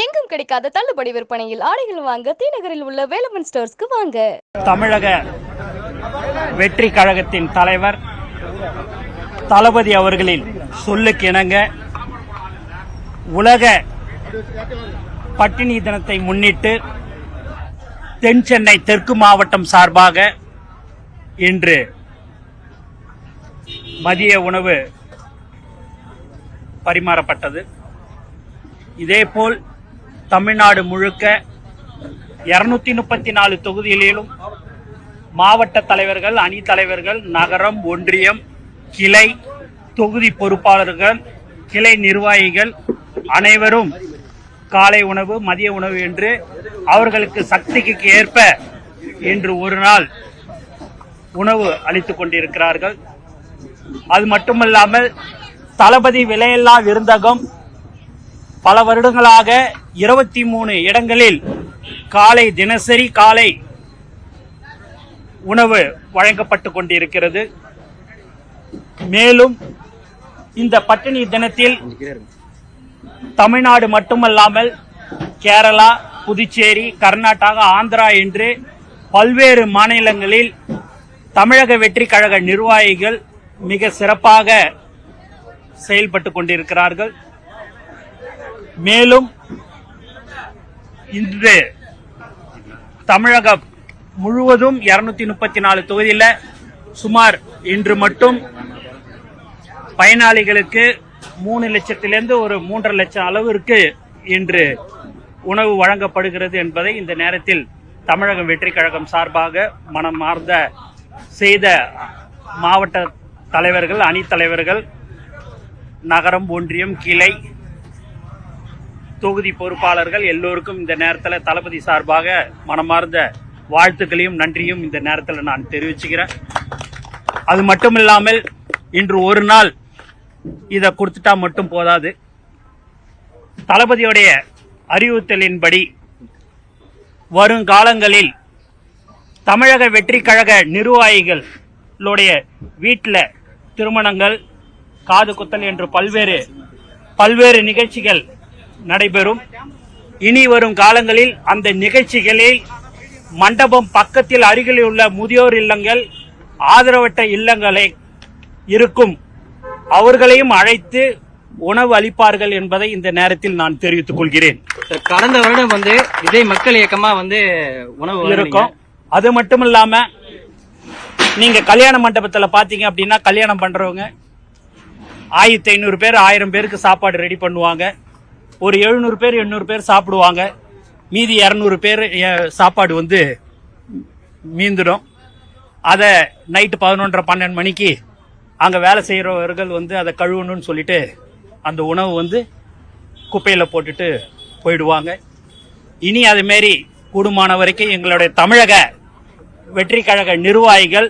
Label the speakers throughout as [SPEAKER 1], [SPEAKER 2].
[SPEAKER 1] எங்கும் கிடைக்காத தள்ளுபடி விற்பனையில் ஆடைகள் வாங்க தீநகரில் உள்ள வேலவன் ஸ்டோர்ஸ்க்கு வாங்க.
[SPEAKER 2] தமிழக வெற்றி கழகத்தின் தலைவர் தளபதி அவர்களின் சொல்லுக்கு இணங்க உலக பட்டினி தினத்தை முன்னிட்டு தென் சென்னை தெற்கு மாவட்டம் சார்பாக இன்று மதிய உணவு பரிமாறப்பட்டது. இதேபோல் தமிழ்நாடு முழுக்க இருநூத்தி முப்பத்தி நாலு தொகுதிகளிலும் மாவட்ட தலைவர்கள் அணி தலைவர்கள் நகரம் ஒன்றியம் கிளை தொகுதி பொறுப்பாளர்கள் கிளை நிர்வாகிகள் அனைவரும் காலை உணவு மதிய உணவு என்று அவர்களுக்கு சக்திக்கு ஏற்ப இன்று ஒரு நாள் உணவு அளித்துக் கொண்டிருக்கிறார்கள். அது மட்டுமல்லாமல் தளபதி விலையில்லா விருந்தகம் பல வருடங்களாக இருபத்தி மூணு இடங்களில் காலை தினசரி காலை உணவு வழங்கப்பட்டு கொண்டிருக்கிறது. மேலும் இந்த பட்டினி தினத்தில் தமிழ்நாடு மட்டுமல்லாமல் கேரளா புதுச்சேரி கர்நாடகா ஆந்திரா என்று பல்வேறு மாநிலங்களில் தமிழக வெற்றி கழக நிர்வாகிகள் மிக சிறப்பாக செயல்பட்டு கொண்டிருக்கிறார்கள். மேலும் இன்று தமிழகம் முழுவதும் இருநூத்தி முப்பத்தி நாலு தொகுதியில் சுமார் இன்று மட்டும் பயனாளிகளுக்கு மூணு லட்சத்திலிருந்து ஒரு மூன்றரை லட்சம் அளவிற்கு இன்று உணவு வழங்கப்படுகிறது என்பதை இந்த நேரத்தில் தமிழக வெற்றி கழகம் சார்பாக மனமார்ந்த செய்த மாவட்ட தலைவர்கள் அணி தலைவர்கள் நகரம் ஒன்றியம் கிளை தொகுதி பொறுப்பாளர்கள் எல்லோருக்கும் இந்த நேரத்தில் தளபதி சார்பாக மனமார்ந்த வாழ்த்துக்களையும் நன்றியும் இந்த நேரத்தில் நான் தெரிவிச்சுக்கிறேன். அது மட்டும் இல்லாமல் இன்று ஒரு நாள் இதை கொடுத்துட்டா மட்டும் போதாது. தளபதியுடைய அறிவுறுத்தலின்படி வருங்காலங்களில் தமிழக வெற்றி கழக நிர்வாகிகளுடைய வீட்டில் திருமணங்கள் காது குத்தல் என்று பல்வேறு பல்வேறு நிகழ்ச்சிகள் நடைபெறும். இனி வரும் காலங்களில் அந்த நிகழ்ச்சிகளில் மண்டபம் பக்கத்தில் அருகில் உள்ள முதியோர் இல்லங்கள் ஆதரவற்ற இல்லங்களை இருக்கும். அவர்களையும் அழைத்து உணவு அளிப்பார்கள் என்பதை இந்த நேரத்தில் நான் தெரிவித்துக் கொள்கிறேன்.
[SPEAKER 3] கடந்த வருடம் வந்து இதே மக்கள் இயக்கமா வந்து உணவு.
[SPEAKER 2] இருக்கும். அது மட்டும் இல்லாம நீங்க கல்யாண மண்டபத்துல பாத்தீங்க அப்படின்னா கல்யாணம் பண்றவங்க ஆயிரத்தி ஐநூறு பேர் ஆயிரம் பேருக்கு சாப்பாடு ரெடி பண்ணுவாங்க. ஒரு எழுநூறு பேர் எண்ணூறு பேர் சாப்பிடுவாங்க. மீதி இரநூறு பேர் சாப்பாடு வந்து மீந்துடும். அதை நைட்டு பதினொன்றரை பன்னெண்டு மணிக்கு அங்கே வேலை செய்கிறவர்கள் வந்து அதை கழுவணும்னு சொல்லிட்டு அந்த உணவு வந்து குப்பையில் போட்டுட்டு போயிடுவாங்க. இனி அது மாரி கூடுமான வரைக்கும் எங்களுடைய தமிழக வெற்றி கழக நிர்வாகிகள்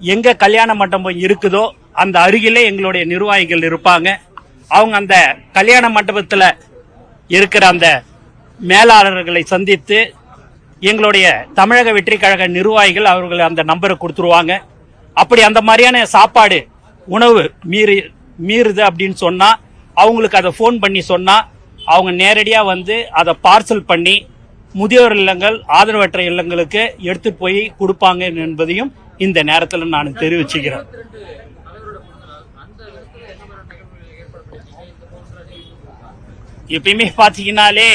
[SPEAKER 2] எங்கே கல்யாண மண்டபம் இருக்குதோ அந்த அருகிலே எங்களுடைய நிர்வாகிகள் இருப்பாங்க. அவங்க அந்த கல்யாண மண்டபத்தில் இருக்கிற அந்த மேலாளர்களை சந்தித்து எங்களுடைய தமிழக வெற்றி கழக நிர்வாகிகள் அவர்கள் அந்த நம்பரை கொடுத்துருவாங்க. அப்படி அந்த மாதிரியான சாப்பாடு உணவு மீறி மீறுது அப்படின்னு சொன்னால் அவங்களுக்கு அதை ஃபோன் பண்ணி சொன்னால் அவங்க நேரடியாக வந்து அதை பார்சல் பண்ணி முதியோர் இல்லங்கள் ஆதரவற்ற இல்லங்களுக்கு எடுத்துட்டு போய் கொடுப்பாங்க என்பதையும் இந்த நேரத்தில் நான் தெரிவிச்சுக்கிறேன். எப்பயுமே பார்த்தீங்கன்னாலே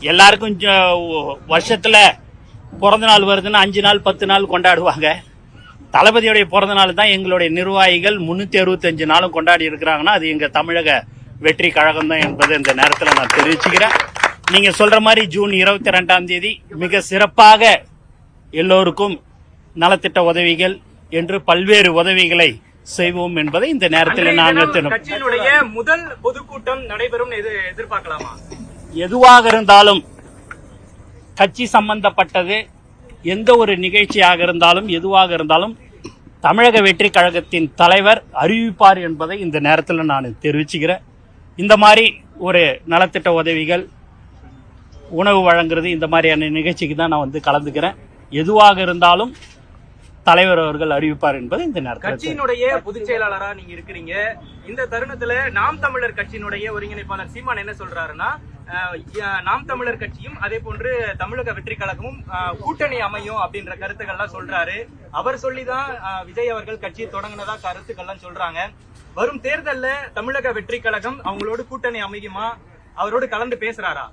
[SPEAKER 2] எல்லாருக்கும் ஜ- பிறந்த நாள் வருதுன்னா அஞ்சு நாள் பத்து நாள் கொண்டாடுவாங்க. தளபதியுடைய பிறந்த நாள் தான் எங்களுடைய நிர்வாகிகள் முந்நூற்றி அறுபத்தஞ்சு நாளும் கொண்டாடி இருக்கிறாங்கன்னா அது எங்கள் தமிழக வெற்றி கழகம் தான் என்பது இந்த நேரத்தில் நான் தெரிவிச்சுக்கிறேன். நீங்கள் சொல்கிற மாதிரி ஜூன் இருபத்தி ரெண்டாம் தேதி மிக சிறப்பாக எல்லோருக்கும் நலத்திட்ட உதவிகள் என்று பல்வேறு உதவிகளை செய்வோம் என்பதை இந்த நேரத்தில் நாங்கள்
[SPEAKER 4] கட்சியினுடைய முதல் பொதுக்கூட்டம் நடைபெறும் எது எதிர்பார்க்கலாமா?
[SPEAKER 2] எதுவாக இருந்தாலும் கட்சி சம்பந்தப்பட்டது எந்த ஒரு நிகழ்ச்சியாக இருந்தாலும் எதுவாக இருந்தாலும் தமிழக வெற்றி கழகத்தின் தலைவர் அறிவிப்பார் என்பதை இந்த நேரத்தில் நான் தெரிவிச்சுக்கிறேன். இந்த மாதிரி ஒரு நலத்திட்ட உதவிகள் உணவு வழங்குறது இந்த மாதிரியான நிகழ்ச்சிக்கு தான் நான் வந்து கலந்துக்கிறேன். எதுவாக இருந்தாலும் தலைவர் அவர்கள் அறிவிப்பார் என்பதை இந்த நேரத்தில்
[SPEAKER 4] கட்சியினுடைய பொதுச் செயலாளரா நீங்க இருக்கிறீங்க. இந்த தருணத்துல நாம் தமிழர் கட்சியினுடைய ஒருங்கிணைப்பாளர் சீமான் என்ன சொல்றாருன்னா நாம் தமிழர் கட்சியும் அதே போன்று தமிழக வெற்றி கழகமும் கூட்டணி அமையும் அப்படின்ற கருத்துக்கள்லாம் சொல்றாரு. அவர் சொல்லிதான் விஜய் அவர்கள் கட்சியை தொடங்கினதா கருத்துக்கள்லாம் சொல்றாங்க. வரும் தேர்தல்ல தமிழக வெற்றி கழகம் அவங்களோட கூட்டணி அமையுமா? அவரோடு கலந்து பேசுறாரா?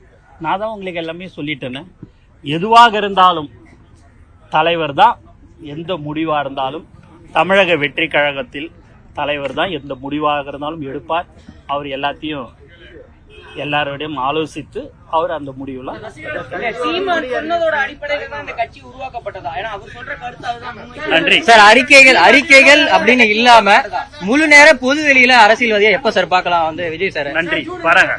[SPEAKER 2] நான் தான் உங்களுக்கு எல்லாமே சொல்லிட்டேன்னு எதுவாக இருந்தாலும் தலைவர் தான் எந்த முடிவாக இருந்தாலும் தமிழக வெற்றி கழகத்தில் தலைவர் தான் எந்த முடிவாக இருந்தாலும் எடுப்பார். அவர் எல்லாத்தையும் எல்லாரோடையும் ஆலோசித்து அவர் அந்த முடிவுலாம்
[SPEAKER 3] சீமான் சொன்னதோட அடிப்படையில தான் இந்த கட்சி உருவாக்கப்பட்டதா? ஏன்னா அவர் சொல்ற கருத்து அதுதான். முன்வைக்கிறார்.
[SPEAKER 2] நன்றி.
[SPEAKER 3] சார் அறிக்கைகள் அறிக்கைகள் அப்படின்னு இல்லாம முழு நேர பொது வெளியில அரசியல்வாதியா எப்ப சார் பார்க்கலாம் வந்து விஜய் சார்?
[SPEAKER 2] நன்றி. வரேங்க.